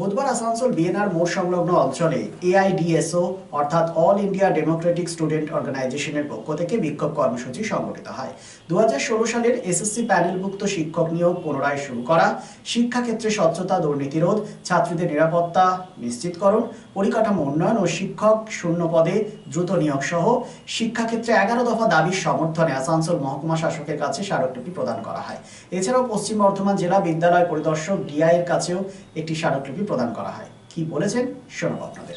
বুধবার আসানসোল বিএনআর মোট সংলগ্ন অঞ্চলে এআইডিএসও অর্থাৎ অল ইন্ডিয়া ডেমোক্রেটিক স্টুডেন্ট অর্গানাইজেশনের পক্ষ থেকে বিক্ষোভ কর্মসূচি সংগঠিত হয় দু সালের এসএসসি প্যানেলভুক্ত শিক্ষক নিয়োগ পুনরায় শুরু করা শিক্ষাক্ষেত্রে স্বচ্ছতা দুর্নীতিরোধ ছাত্রীদের নিরাপত্তা নিশ্চিতকরণ পরিকাঠামো উন্নয়ন ও শিক্ষক শূন্য পদে দ্রুত নিয়োগ সহ শিক্ষাক্ষেত্রে এগারো দফা দাবির সমর্থনে আসানসোল মহকুমা শাসকের কাছে স্মারকলিপি প্রদান করা হয় এছাড়াও পশ্চিম বর্ধমান জেলা বিদ্যালয় পরিদর্শক ডিআইয়ের কাছেও একটি স্মারকলিপি প্রদান করা হয় কি বলেছেন শোনাব আপনাদের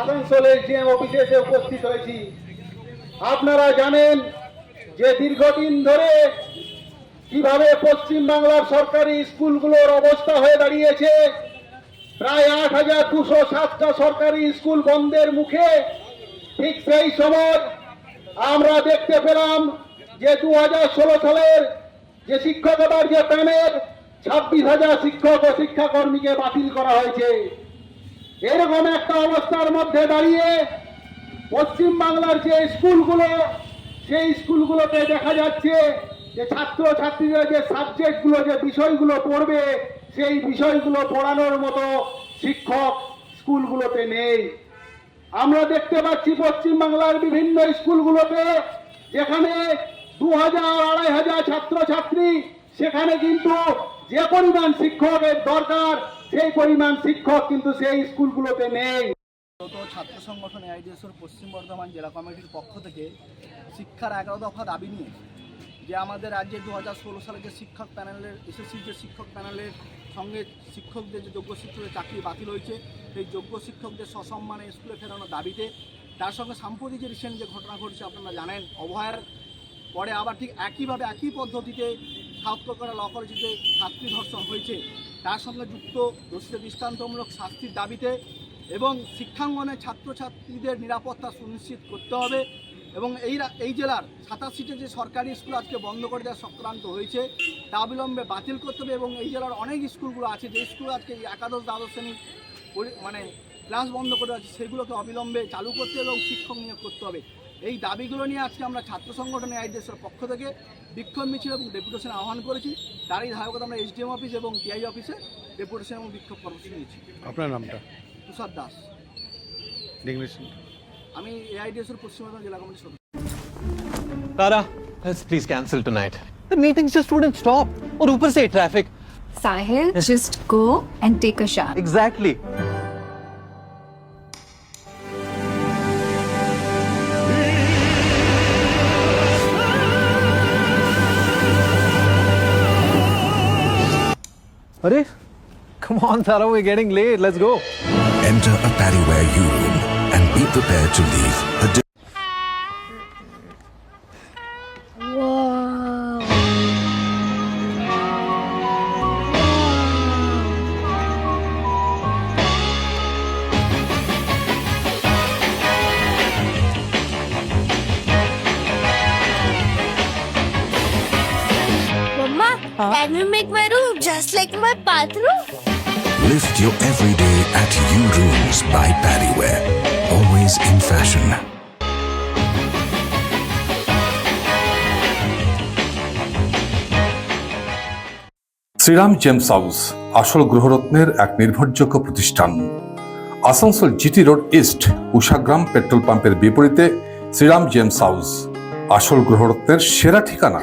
আসানসোলের জিএম অফিসে এসে উপস্থিত হয়েছি আপনারা জানেন যে দীর্ঘদিন ধরে কিভাবে পশ্চিমবাংলার সরকারি স্কুলগুলোর অবস্থা হয়ে দাঁড়িয়েছে প্রায় আট হাজার দুশো সাতটা সরকারি স্কুল বন্ধের মুখে ঠিক সেই সময় আমরা দেখতে পেলাম যে দু হাজার ষোলো সালের যে শিক্ষকতার যে প্যানেল ছাব্বিশ হাজার শিক্ষক ও শিক্ষাকর্মীকে বাতিল করা হয়েছে এরকম একটা অবস্থার মধ্যে দাঁড়িয়ে পশ্চিম বাংলার যে স্কুলগুলো সেই স্কুলগুলোতে দেখা যাচ্ছে যে ছাত্র ছাত্রীরা যে সাবজেক্টগুলো যে বিষয়গুলো পড়বে সেই বিষয়গুলো পড়ানোর মতো শিক্ষক স্কুলগুলোতে নেই আমরা দেখতে পাচ্ছি পশ্চিম বাংলার বিভিন্ন স্কুলগুলোতে যেখানে দু হাজার আড়াই হাজার ছাত্রছাত্রী সেখানে কিন্তু যে পরিমাণ শিক্ষকের দরকার সেই পরিমাণ শিক্ষক কিন্তু সেই স্কুলগুলোতে নেই ছাত্র সংগঠন এআইডিএসর পশ্চিম বর্ধমান জেলা কমিটির পক্ষ থেকে শিক্ষার এগারো দফা দাবি নিয়ে যে আমাদের রাজ্যে দু হাজার ষোলো সালে যে শিক্ষক প্যানেলের এসএসসির যে শিক্ষক প্যানেলের সঙ্গে শিক্ষকদের যে যোগ্য শিক্ষকের চাকরি বাতিল হয়েছে সেই যোগ্য শিক্ষকদের সসম্মানে স্কুলে ফেরানোর দাবিতে তার সঙ্গে সাম্প্রতিক যে রিসেন্ট যে ঘটনা ঘটছে আপনারা জানেন অবহার পরে আবার ঠিক একইভাবে একই পদ্ধতিতে ছাত্র করা ল কলেজে ছাত্রী ধর্ষণ হয়েছে তার সঙ্গে যুক্ত দোষীদের দৃষ্টান্তমূলক শাস্তির দাবিতে এবং শিক্ষাঙ্গনে ছাত্রছাত্রীদের নিরাপত্তা সুনিশ্চিত করতে হবে এবং এই এই জেলার সাতাশ সিটে যে সরকারি স্কুল আজকে বন্ধ করে দেওয়া সংক্রান্ত হয়েছে তা অবিলম্বে বাতিল করতে হবে এবং এই জেলার অনেক স্কুলগুলো আছে যে স্কুল আজকে একাদশ দ্বাদশ শ্রেণীর মানে ক্লাস বন্ধ করে আছে সেগুলোকে অবিলম্বে চালু করতে এবং শিক্ষক নিয়োগ করতে হবে এই দাবিগুলো নিয়ে আজকে আমরা ছাত্র সংগঠনের আইডিএসের পক্ষ থেকে বিক্ষোভ মিছিল এবং ডেপুটেশন আহ্বান করেছি তারই ধারকতা আমরা এসডিএম অফিস এবং টিআই অফিসে ডেপুটেশন এবং বিক্ষোভ কর্মসূচি নিয়েছি আপনার নামটা তুষার দাস ডিগ্রেশন আমি এআইডিএসের পশ্চিম বর্ধমান জেলা কমিটির সদস্য Tara, let's please cancel tonight. The meetings just wouldn't stop. और ऊपर से traffic. Sahil, just go and take a shower. Exactly. come on, Taro, we're getting late. Let's go. Enter a paddyware U room and be prepared to leave Can you make my room just like my bathroom? Lift your everyday at you Rooms by Paddyware. Always in fashion. Shriram Gems House আসল গ্রহরত্নের এক নির্ভরযোগ্য প্রতিষ্ঠান Asansol GT road east Ushagram petrol পাম্পের বিপরীতে Shriram gems house আসল গ্রহরত্নের সেরা ঠিকানা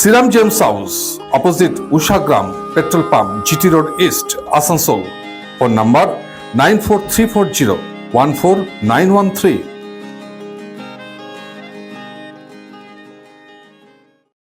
Sriram James House, opposite Ushagram Petrol Pump, GT Road East, Asansol. Phone number 94340 14913.